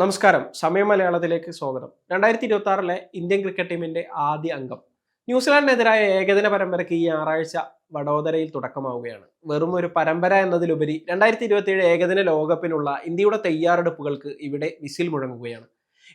നമസ്കാരം. സമയം മലയാളത്തിലേക്ക് സ്വാഗതം. രണ്ടായിരത്തി ഇരുപത്തി ആറിലെ ഇന്ത്യൻ ക്രിക്കറ്റ് ടീമിന്റെ ആദ്യ അംഗം. ന്യൂസിലാൻഡിനെതിരായ ഏകദിന പരമ്പരയ്ക്ക് ഈ ഞായറാഴ്ച വഡോദരയിൽ തുടക്കമാവുകയാണ്. വെറും ഒരു പരമ്പര എന്നതിലുപരി രണ്ടായിരത്തി ഇരുപത്തിയേഴ് ഏകദിന ലോകകപ്പിനുള്ള ഇന്ത്യയുടെ തയ്യാറെടുപ്പുകൾക്ക് ഇവിടെ വിസിൽ മുഴങ്ങുകയാണ്.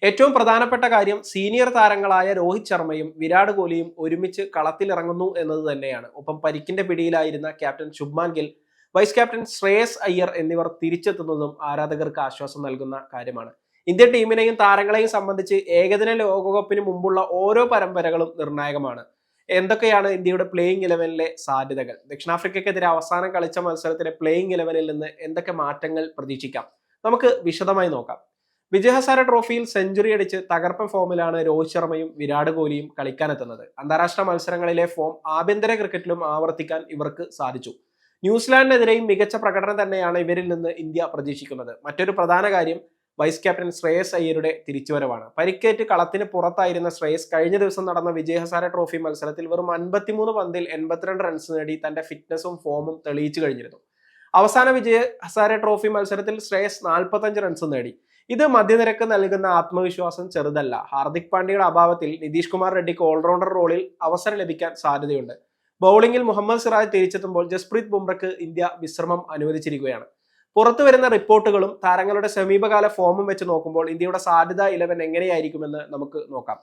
ഏറ്റവും പ്രധാനപ്പെട്ട കാര്യം സീനിയർ താരങ്ങളായ രോഹിത് ശർമ്മയും വിരാട് കോഹ്ലിയും ഒരുമിച്ച് കളത്തിലിറങ്ങുന്നു എന്നത് തന്നെയാണ്. ഒപ്പം പരിക്കിന്റെ പിടിയിലായിരുന്ന captain Shubman Gill vice captain Shreyas Iyer എന്നിവർ തിരിച്ചെത്തുന്നതും ആരാധകർക്ക് ആശ്വാസം നൽകുന്ന കാര്യമാണ്. ഇന്ത്യൻ ടീമിനെയും താരങ്ങളെയും സംബന്ധിച്ച് ഏകദിന ലോകകപ്പിന് മുമ്പുള്ള ഓരോ പരമ്പരകളും നിർണായകമാണ്. എന്തൊക്കെയാണ് ഇന്ത്യയുടെ പ്ലേയിങ് ഇലവനിലെ സാധ്യതകൾ? ദക്ഷിണാഫ്രിക്കയ്ക്കെതിരെ അവസാനം കളിച്ച മത്സരത്തിലെ പ്ലേയിങ് ഇലവനിൽ നിന്ന് എന്തൊക്കെ മാറ്റങ്ങൾ പ്രതീക്ഷിക്കാം? നമുക്ക് വിശദമായി നോക്കാം. വിജയ് ഹസാര ട്രോഫിയിൽ സെഞ്ചുറി അടിച്ച് തകർപ്പൻ ഫോമിലാണ് രോഹിത് ശർമ്മയും വിരാട് കോഹ്ലിയും കളിക്കാനെത്തുന്നത്. അന്താരാഷ്ട്ര മത്സരങ്ങളിലെ ഫോം ആഭ്യന്തര ക്രിക്കറ്റിലും ആവർത്തിക്കാൻ ഇവർക്ക് സാധിച്ചു. ന്യൂസിലാൻഡിനെതിരെയും മികച്ച പ്രകടനം തന്നെയാണ് ഇവരിൽ നിന്ന് ഇന്ത്യ പ്രതീക്ഷിക്കുന്നത്. മറ്റൊരു പ്രധാന കാര്യം വൈസ് ക്യാപ്റ്റൻ ശ്രേയസ് അയ്യരുടെ തിരിച്ചുവരവാണ്. പരിക്കേറ്റ് കളത്തിന് പുറത്തായിരുന്ന ശ്രേയസ് കഴിഞ്ഞ ദിവസം നടന്ന വിജയഹസാര ട്രോഫി മത്സരത്തിൽ വെറും അൻപത്തിമൂന്ന് പന്തിൽ എൺപത്തിരണ്ട് റൺസ് നേടി തന്റെ ഫിറ്റ്നസും ഫോമും തെളിയിച്ചു കഴിഞ്ഞിരുന്നു. അവസാന വിജയഹസാര ട്രോഫി മത്സരത്തിൽ ശ്രേയസ് നാൽപ്പത്തഞ്ച് റൺസ് നേടി. ഇത് മധ്യനിരക്ക് നൽകുന്ന ആത്മവിശ്വാസം ചെറുതല്ല. ഹാർദിക് പാണ്ഡ്യയുടെ അഭാവത്തിൽ നിതീഷ് കുമാർ റെഡ്ഡിക്ക് ഓൾറൗണ്ടർ റോളിൽ അവസരം ലഭിക്കാൻ സാധ്യതയുണ്ട്. ബൗളിംഗിൽ മുഹമ്മദ് സിറാജ് തിരിച്ചെത്തുമ്പോൾ ജസ്പ്രീത് ബുംറയ്ക്ക് ഇന്ത്യ വിശ്രമം അനുവദിച്ചിരിക്കുകയാണ്. പുറത്തു വരുന്ന റിപ്പോർട്ടുകളും താരങ്ങളുടെ സമീപകാല ഫോമും വെച്ച് നോക്കുമ്പോൾ ഇന്ത്യയുടെ സാധ്യത ഇലവൻ എങ്ങനെയായിരിക്കുമെന്ന് നമുക്ക് നോക്കാം.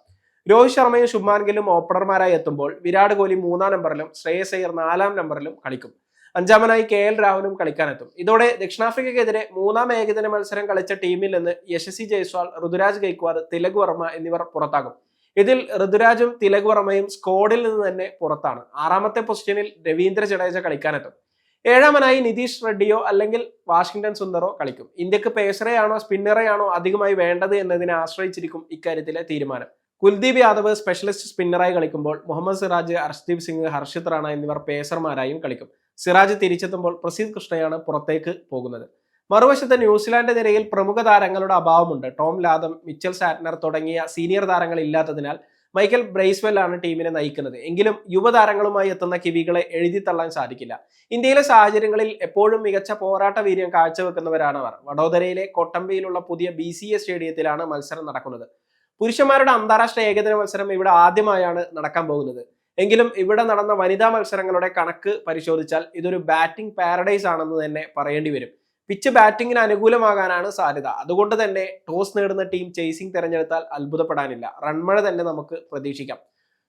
രോഹിത് ശർമ്മയും ശുഭ്മാൻ ഗില്ലും ഓപ്പണർമാരായി എത്തുമ്പോൾ വിരാട് കോഹ്ലി മൂന്നാം നമ്പറിലും ശ്രേയസ് അയ്യർ നാലാം നമ്പറിലും കളിക്കും. അഞ്ചാമനായി കെ എൽ രാഹുലും കളിക്കാനെത്തും. ഇതോടെ ദക്ഷിണാഫ്രിക്കയ്ക്കെതിരെ മൂന്നാം ഏകദിന മത്സരം കളിച്ച ടീമിൽ നിന്ന് യശസ്വി ജയ്സ്വാൾ ഋതുരാജ് ഗൈക്വാദ് തിലക് വർമ്മ എന്നിവർ പുറത്താകും. ഇതിൽ ഋതുരാജും തിലക് വർമ്മയും സ്കോഡിൽ നിന്ന് തന്നെ പുറത്താണ്. ആറാമത്തെ പൊസിഷനിൽ രവീന്ദ്ര ജഡേജ കളിക്കാനെത്തും. ഏഴാമനായി നിതീഷ് റെഡ്ഡിയോ അല്ലെങ്കിൽ വാഷിംഗ്ടൺ സുന്ദറോ കളിക്കും. ഇന്ത്യയ്ക്ക് പേസറെയാണോ സ്പിന്നറെയാണോ അധികമായി വേണ്ടത് എന്നതിനെ ആശ്രയിച്ചിരിക്കും ഇക്കാര്യത്തിലെ തീരുമാനം. കുൽദീപ് യാദവ് സ്പെഷ്യലിസ്റ്റ് സ്പിന്നറായി കളിക്കുമ്പോൾ മുഹമ്മദ് സിറാജ് ഹർഷ്ദീപ് സിംഗ് ഹർഷിത് റാണ എന്നിവർ പേസർമാരായും കളിക്കും. സിറാജ് തിരിച്ചെത്തുമ്പോൾ പ്രസീദ് കൃഷ്ണയാണ് പുറത്തേക്ക് പോകുന്നത്. മറുവശത്ത് ന്യൂസിലാൻഡ് നിരയിൽ പ്രമുഖ താരങ്ങളുടെ അഭാവമുണ്ട്. ടോം ലാദം മിച്ചൽ സാറ്റ്നർ തുടങ്ങിയ സീനിയർ താരങ്ങൾ ഇല്ലാത്തതിനാൽ മൈക്കൽ ബ്രേസ്വെൽ ആണ് ടീമിനെ നയിക്കുന്നത്. എങ്കിലും യുവതാരങ്ങളുമായി എത്തുന്ന കിവികളെ എഴുതി തള്ളാൻ സാധിക്കില്ല. ഇന്ത്യയിലെ സാഹചര്യങ്ങളിൽ എപ്പോഴും മികച്ച പോരാട്ട വീര്യം കാഴ്ചവെക്കുന്നവരാണ് അവർ. വഡോദരയിലെ കൊട്ടമ്പയിലുള്ള പുതിയ ബി സ്റ്റേഡിയത്തിലാണ് മത്സരം നടക്കുന്നത്. പുരുഷന്മാരുടെ അന്താരാഷ്ട്ര ഏകദിന മത്സരം ഇവിടെ ആദ്യമായാണ് നടക്കാൻ പോകുന്നത്. എങ്കിലും ഇവിടെ നടന്ന വനിതാ മത്സരങ്ങളുടെ കണക്ക് പരിശോധിച്ചാൽ ഇതൊരു ബാറ്റിംഗ് പാരഡൈസ് ആണെന്ന് തന്നെ പറയേണ്ടി വരും. പിച്ച് ബാറ്റിംഗിന് അനുകൂലമാകാനാണ് സാധ്യത. അതുകൊണ്ട് തന്നെ ടോസ് നേടുന്ന ടീം ചേസിംഗ് തിരഞ്ഞെടുത്താൽ അത്ഭുതപ്പെടാനില്ല. റൺമഴ തന്നെ നമുക്ക് പ്രതീക്ഷിക്കാം.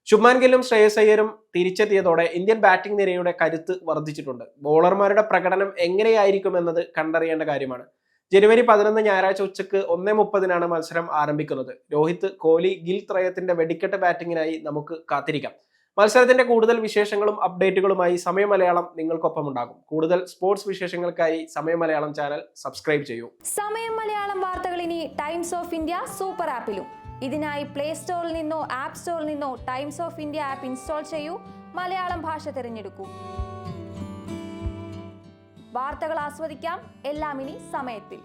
ശുഭ്മാൻ ഗില്ലും ശ്രേയസ് അയ്യരും തിരിച്ചെത്തിയതോടെ ഇന്ത്യൻ ബാറ്റിംഗ് നിരയുടെ കരുത്ത് വർദ്ധിച്ചിട്ടുണ്ട്. ബോളർമാരുടെ പ്രകടനം എങ്ങനെയായിരിക്കും എങ്ങനെയായിരിക്കുമെന്നത് കണ്ടറിയേണ്ട കാര്യമാണ്. ജനുവരി പതിനൊന്ന് ഞായറാഴ്ച ഉച്ചയ്ക്ക് ഒന്നേ മുപ്പതിനാണ് മത്സരം ആരംഭിക്കുന്നത്. രോഹിത് കോഹ്ലി ഗിൽ ത്രയത്തിന്റെ വെടിക്കെട്ട് ബാറ്റിംഗിനായി നമുക്ക് കാത്തിരിക്കാം. മത്സരത്തിന്റെ കൂടുതൽ വിശേഷങ്ങളും അപ്ഡേറ്റുകളുമായി സമയമലയാളം നിങ്ങൾക്കൊപ്പം ഉണ്ടാകും കൂടുതൽ സ്പോർട്സ് വിശേഷങ്ങൾക്കായി സമയമലയാളം ചാനൽ സബ്സ്ക്രൈബ് ചെയ്യൂ. സമയം മലയാളം വാർത്തകൾ ഇനി ടൈംസ് ഓഫ് ഇന്ത്യ സൂപ്പർ ആപ്പിലും ഇതിനായി പ്ലേ സ്റ്റോറിൽ നിന്നോ ആപ്പ് സ്റ്റോറിൽ നിന്നോ Times of India app install ചെയ്യൂ. മലയാളം ഭാഷ തിരഞ്ഞെടുക്കൂ. വാർത്തകൾ ആസ്വദിക്കാം. എല്ലാം ഇനി സമയത്തിൽ.